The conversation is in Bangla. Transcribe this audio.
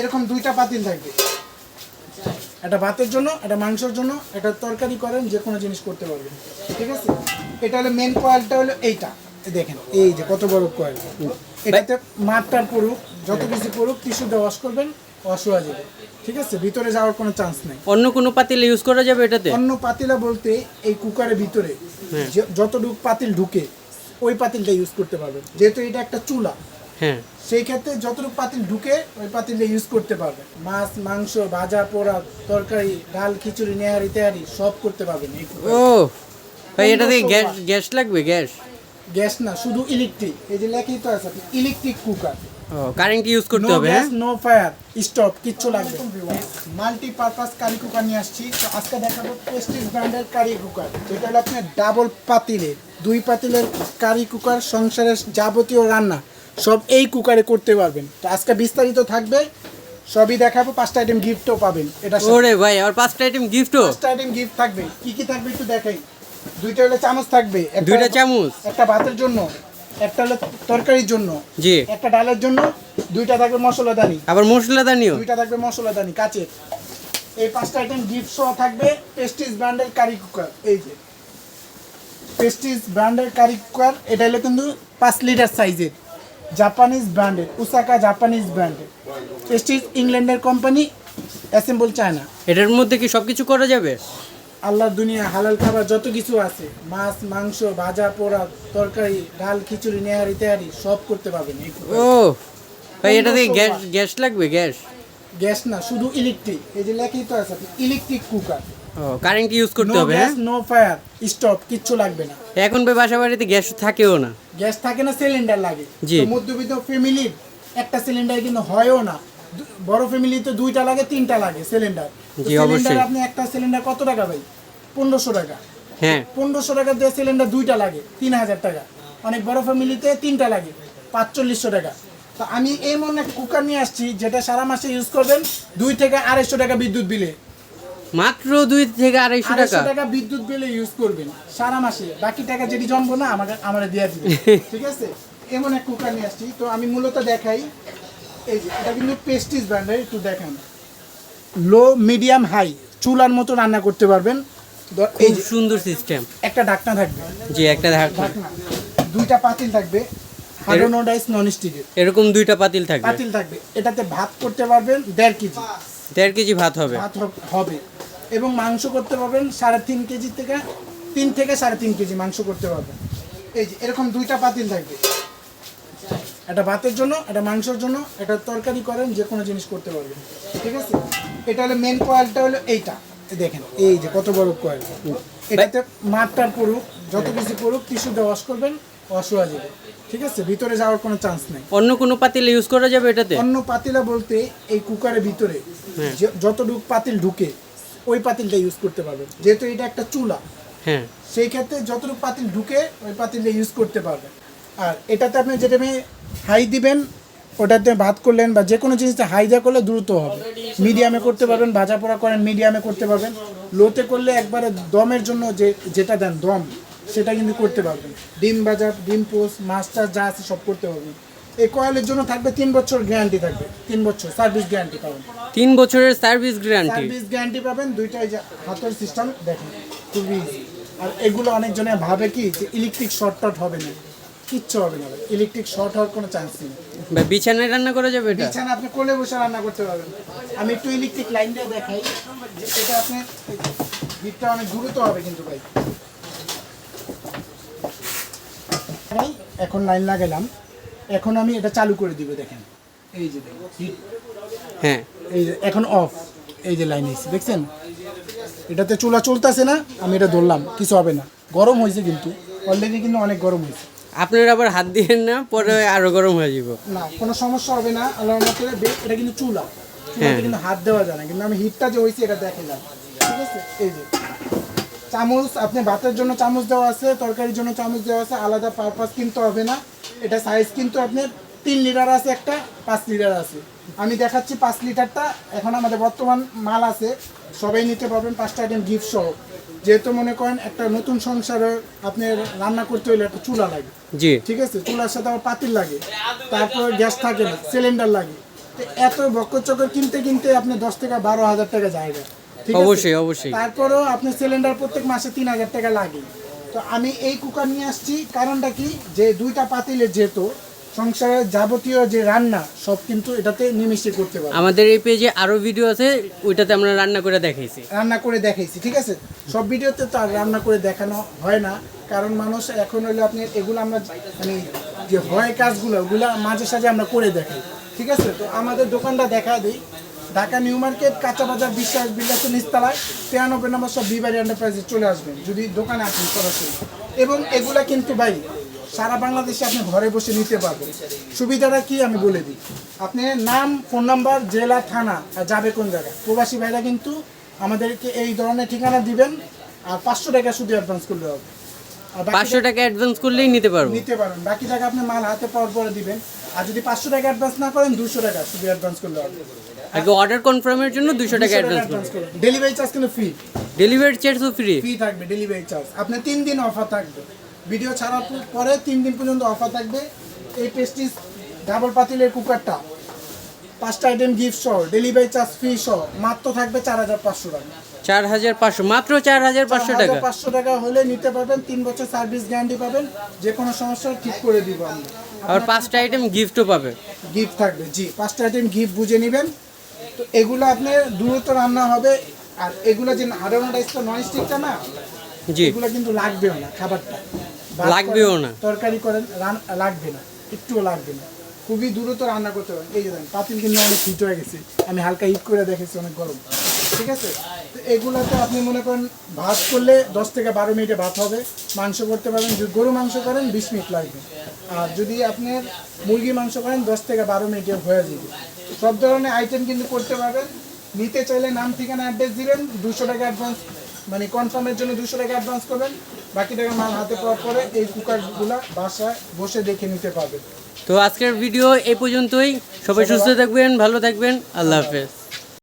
এরকম দুইটা পাতিল থাকবে। একটা ভাতের জন্য একটা মাংসের জন্য একটা তরকারি করেন যে কোনো জিনিস করতে পারবেন। ঠিক আছে? এটা হলো মেন কয়েলটা হলো এইটা। দেখেন এই যে কত বড় কয়েল এটাতে মাঠটার পড়ুক যত কিছু পড়ুক টিস্যু দিয়ে ওয়াশ করবেন ওয়াশ হয়ে যাবে। ঠিক আছে? ভিতরে যাওয়ার কোনো চান্স নেই। অন্য কোনো পাতিল ইউজ করা যাবে এটাতে? অন্য পাতিলা বলতে এই কুকারের ভিতরে যে- যতটুকু পাতিল ঢুকে ওই পাতিলটা ইউজ করতে পারবেন। যেহেতু এটা একটা চুলা হ্যাঁ সেই ক্ষেত্রে যতটুকু পাতিল ঢুকে ওই পাতিলটা ইউজ করতে পারবে। মাছ মাংস ভাজা পোড়া তরকারি ডাল খিচুড়ি নেহারি তেহারি সব করতে পারবেন ও ভাই এটাতে গ্যাস গ্যাস লাগবে গ্যাস? গ্যাস না শুধু ইলেকট্রিক এই যে লেখাই তো আছে ইলেকট্রিক কুকার ও কারেন্ট ইউজ করতে হবে হ্যাঁ? নো ফায়ার স্টপ কিচ্ছু লাগবে মাল্টি পারপাস কারি কুকার নিয়ে আসছি। তো আজকে দেখাবো প্রেস্টিজ ব্র্যান্ডের কারি কুকার যেটা হলো আপনার ডাবল পাতিলের দুই পাতিলের কারি কুকার সংসারের যাবতীয় রান্না। সব এই কুকারে করতে পারবেন। তো আজকে বিস্তারিত থাকবে সবই দেখাবো পাঁচটা আইটেম গিফটও পাবেন। এটা ওরে ভাই আর পাঁচটা আইটেম গিফটও পাঁচটা আইটেম গিফট থাকবে। কি কি থাকবে একটু দেখাই। দুইটা হলো চামচ থাকবে। দুইটা চামচ? একটা ভাতের জন্য একটা হলো তরকারির জন্য জি। একটা ডালের জন্য দুইটা থাকবে মশলাদানি আবার মশলাদানিও দুইটা থাকবে মশলাদানি কাচের। এই পাঁচটা আইটেম গিফট সহ থাকবে পেস্টিজ ব্র্যান্ডের কারি কুকার এই যে। পেস্টিজ ব্র্যান্ডের কারি কুকার এটা হলো কিন্তু পাঁচ লিটার সাইজের জাপানিজ ব্র্যান্ডের উসাকা জাপানিজ ব্র্যান্ডের পেস্টিজ ইংল্যান্ডের কোম্পানি অ্যাসেম্বল চায়না এটার মধ্যে কি সবকিছু করা যাবে? আল্লাহ দুনিয়া হালাল খাবার যত কিছু আছে মাছ মাংস ভাজা পোড়া তরকারি ডাল খিচুড়ি নেহারি তেহারি সব করতে পারবেন ও ভাই এটাতে গ্যাস গ্যাস লাগবে গ্যাস? গ্যাস না শুধু ইলেকট্রিক এই যে লেখাই তো আছে ইলেকট্রিক কুকার ও কারেন্ট ইউজ করতে নো হবে গ্যাস হ্যাঁ নো ফায়ার স্টপ কিচ্ছু লাগবে না। এখন ভাই বাসা বাড়িতে গ্যাস থাকেও না। গ্যাস থাকে না সিলিন্ডার লাগে। মধ্যবিত্ত ফ্যামিলির একটা সিলিন্ডার কিন্তু হয়ও না। বড় ফ্যামিলিতে দুইটা লাগে তিনটা লাগে সিলিন্ডার জি, অবশ্যই। আপনি একটা সিলিন্ডার কত টাকা ভাই? পনেরোশো টাকা। হ্যাঁ। পনেরোশো টাকা দিয়ে সিলিন্ডার দুইটা লাগে তিন হাজার টাকা। অনেক বড় ফ্যামিলিতে তিনটা লাগে পাঁচচল্লিশশো টাকা। তো আমি এমন একটা কুকার নিয়ে আসছি যেটা সারা মাসে ইউজ করবেন দুই থেকে আড়াইশো টাকা বিদ্যুৎ বিলে। মাত্র দুই থেকে আড়াইশো টাকা। টাকা বিদ্যুৎ বিলে ইউজ করবেন। সারা মাসে। বাকি টাকা যেটি জমবো না আমাকে আমার দিয়ে দিবে ঠিক আছে? এমন এক কুকার নিয়ে আসছি। তো আমি মূলত দেখাই। এই যে এটা কিন্তু পেস্টিস ব্র্যান্ডের একটু দেখান। লো মিডিয়াম হাই চুলার মতো রান্না করতে পারবেন। এই সুন্দর সিস্টেম একটা ঢাকনা থাকবে। জি একটা ঢাকনা। দুইটা পাতিল থাকবে। হাইড্রোনোডাইস নন স্টিকের এরকম দুইটা পাতিল থাকবে। পাতিল থাকবে। এটাতে ভাত করতে পারবেন দেড় কেজি। দেড় কেজি ভাত হবে। ভাত হবে। এবং মাংস করতে পারবেন সাড়ে তিন কেজি থেকে তিন থেকে সাড়ে তিন কেজি মাংস করতে পারবেন। এই যে এরকম দুইটা পাতিল থাকবে। একটা ভাতের জন্য একটা মাংসের জন্য একটা তরকারি করেন যে কোনো জিনিস করতে পারবেন। ঠিক আছে? এটা হলো মেন কয়েলটা হলো এইটা। দেখেন এই যে কত বড় কয়েল এটাতে মাঠটার পড়ুক যত কিছু পড়ুক টিস্যু দিয়ে ওয়াশ করবেন ওয়াশ হয়ে যাবে। ঠিক আছে? ভিতরে যাওয়ার কোনো চান্স নেই। অন্য কোনো পাতিল ইউজ করা যাবে এটাতে? অন্য পাতিলা বলতে এই কুকারের ভিতরে যে- যতটুকু পাতিল ঢুকে ওই পাতিলটা ইউজ করতে পারবেন। যেহেতু এটা একটা চুলা হ্যাঁ। সেই ক্ষেত্রে যতটুকু পাতিল ঢুকে ওই পাতিলটা ইউজ করতে পারবেন। আর এটাতে আপনি যেটা হাই দিবেন ওটাতে ভাত করলেন বা যে কোনো জিনিসটা হাই দেওয়া করলে দ্রুত হবে। মিডিয়ামে করতে পারবেন ভাজা পোড়া করেন মিডিয়ামে করতে পারবেন। লোতে করলে একবারে দমের জন্য যে যেটা দেন দম সেটা কিন্তু করতে পারবেন। ডিম ভাজা ডিম পোস্ট মাছ যা আছে সব করতে পারবেন। এই কয়েলের জন্য থাকবে তিন বছর গ্যারান্টি থাকবে তিন বছর সার্ভিস গ্যারান্টি পাবেন। তিন বছরের সার্ভিস গ্যারান্টি? সার্ভিস গ্যারান্টি পাবেন দুইটাই হাতের সিস্টেম দেখেন খুবই। আর এগুলো অনেকজনে ভাবে কি যে ইলেকট্রিক শর্ট টট হবে না কিচ্ছু হবে না ইলেকট্রিক শর্ট হওয়ার কোনো চান্স নেই। বা বিছানায় রান্না করা যাবে এটা? বিছানা আপনি কোলে বসে রান্না করতে পারবেন। আমি একটু ইলেকট্রিক লাইন দিয়ে দেখাই যে এটা আপনি হিটটা অনেক দ্রুত হবে কিন্তু ভাই, এখন লাইন লাগালাম। এখন আমি এটা চালু করে দিব দেখেন। এই যে দেখেন হ্যাঁ। এই যে এখন অফ। এই যে লাইন এসে দেখছেন? এটাতে চুলা চলতেছে না আমি এটা ধরলাম কিছু হবে না। গরম হয়েছে কিন্তু অলরেডি কিন্তু অনেক গরম হয়েছে। আপনার আবার হাত দিয়েন না পরে আরও গরম হয়ে যাব না কোনো সমস্যা হবে না আল্লাহর মতো এটা কিন্তু চুলা। চুলাতে হ্যাঁ। কিন্তু হাত দেওয়া যায় না কিন্তু আমি হিটটা যে হয়েছে এটা দেখালাম। ঠিক আছে? এই যে। চামচ আপনি ভাতের জন্য চামচ দেওয়া আছে তরকারির জন্য চামচ দেওয়া আছে আলাদা পারপাস কিনতে হবে না। এটা সাইজ কিন্তু আপনার তিন লিটার আছে একটা পাঁচ লিটার আছে। আমি দেখাচ্ছি পাঁচ লিটারটা এখন আমাদের বর্তমান মাল আছে। সবাই নিতে পারবেন পাঁচটা আইটেম গিফট সহ। যেহেতু মনে করেন একটা নতুন সংসারে আপনার রান্না করতে হলে একটা চুলা লাগে। জি। ঠিক আছে? চুলার সাথে আবার পাতিল লাগে। তারপর গ্যাস থাকে না সিলিন্ডার লাগে। তো এত বক্কর চক্কর কিনতে কিনতে আপনি দশ থেকে বারো হাজার টাকা জায়গা। ঠিক আছে? অবশ্যই অবশ্যই। তারপরেও আপনার সিলিন্ডার প্রত্যেক মাসে তিন হাজার টাকা লাগে। তো আমি এই কুকার নিয়ে আসছি। কারণটা কি? যে দুইটা পাতিলে যেহেতু সংসারের যাবতীয় যে রান্না সব কিন্তু এটাতে নিমিশে করতে পারবে। আমাদের এই পেজে আরও ভিডিও আছে ওইটাতে আমরা রান্না করে দেখাইছি। রান্না করে দেখাইছি ঠিক আছে? সব ভিডিওতে তো আর রান্না করে দেখানো হয় না। কারণ মানুষ এখন হলো আপনি এগুলো আমরা মানে যে হয় কাজগুলো ওগুলো মাঝে সাঝে আমরা করে দেখাই ঠিক আছে? তো আমাদের দোকানটা দেখা দিই। ঢাকা নিউ মার্কেট, কাঁচা বাজার, বিশ্বাস বিলাস নিস্তালায় তিরানব্বই নম্বর সব বিবারি এন্টারপ্রাইজে চলে আসবেন যদি দোকানে আসেন সরাসরি। এবং এগুলা কিন্তু ভাই, সারা বাংলাদেশে আপনি ঘরে বসে নিতে পারবেন। সুবিধাটা কি আমি বলে দিই। আপনি নাম, ফোন নাম্বার, জেলা, থানা, আর যাবে কোন জায়গায়। প্রবাসী ভাইরা কিন্তু আমাদেরকে এই ধরনের ঠিকানা দিবেন, আর পাঁচশো টাকা শুধু অ্যাডভান্স করলে হবে। পাঁচশো টাকা অ্যাডভান্স করলেই নিতে পারব। নিতে পারেন বাকি টাকা আপনি মাল হাতে পাওয়ার পরে দিবেন। আর যদি পাঁচশো টাকা অ্যাডভান্স না করেন দুশো টাকা শুধু অ্যাডভান্স করলে হবে। আগে অর্ডার কনফার্মের জন্য দুশো টাকা অ্যাডভান্স করবেন। ডেলিভারি চার্জ কিন্তু ফ্রি ডেলিভারি চার্জও ফ্রি ফ্রি থাকবে ডেলিভারি চার্জ আপনি তিন দিন অফার থাকবে। ভিডিও ছাড়ার পরে তিন দিন পর্যন্ত অফার থাকবে। এই পেস্টিস ডাবল পাতিলের কুকারটা পাঁচটা আইটেম গিফট সহ ডেলিভারি চার্জ ফ্রি সহ। মাত্র থাকবে চার হাজার পাঁচশো টাকা। চার হাজার পাঁচশো মাত্র চার হাজার পাঁচশো টাকা। পাঁচশো টাকা হলে নিতে পারবেন তিন বছর সার্ভিস গ্যারান্টি পাবেন যে কোনো সমস্যা ঠিক করে দিব আমরা। আর পাঁচটা আইটেম গিফটও পাবে। গিফট থাকবে জি পাঁচটা আইটেম গিফট বুঝে নেবেন। তো এগুলো আপনার দ্রুত রান্না হবে আর এগুলো যে আরোনাটাইজটা নন স্টিকটা না জি। এগুলো কিন্তু লাগবেও না খাবারটা। লাগবেও না। তরকারি করেন রান- লাগবে না একটুও লাগবে না। খুবই দ্রুত রান্না করতে পারেন। এই যে দেখেন পাতিল কিন্তু অনেক হিট হয়ে গেছে। আমি হালকা হিট করে দেখেছি অনেক গরম। ঠিক আছে? এগুলোতে আপনি মনে করেন ভাত করলে দশ থেকে বারো মিনিটে ভাত হবে মাংস করতে পারবেন যদি গরু মাংস করেন বিশ মিনিট লাগবে। আর যদি আপনি মুরগি মাংস করেন দশ থেকে বারো মিনিটে হয়ে যাবে। সব ধরনের আইটেম কিন্তু করতে পারবেন। নিতে চাইলে নাম ঠিকানা অ্যাড্রেস দিবেন দুশো টাকা অ্যাডভান্স মানে কনফার্মের জন্য দুশো টাকা অ্যাডভান্স করবেন। বাকি টাকা মাল হাতে পাওয়ার পরে এই কুকারগুলো বাসায় বসে দেখে নিতে পারবেন। তো আজকের ভিডিও এই পর্যন্তই। সবাই সুস্থ থাকবেন ভালো থাকবেন। আল্লাহ হাফেজ।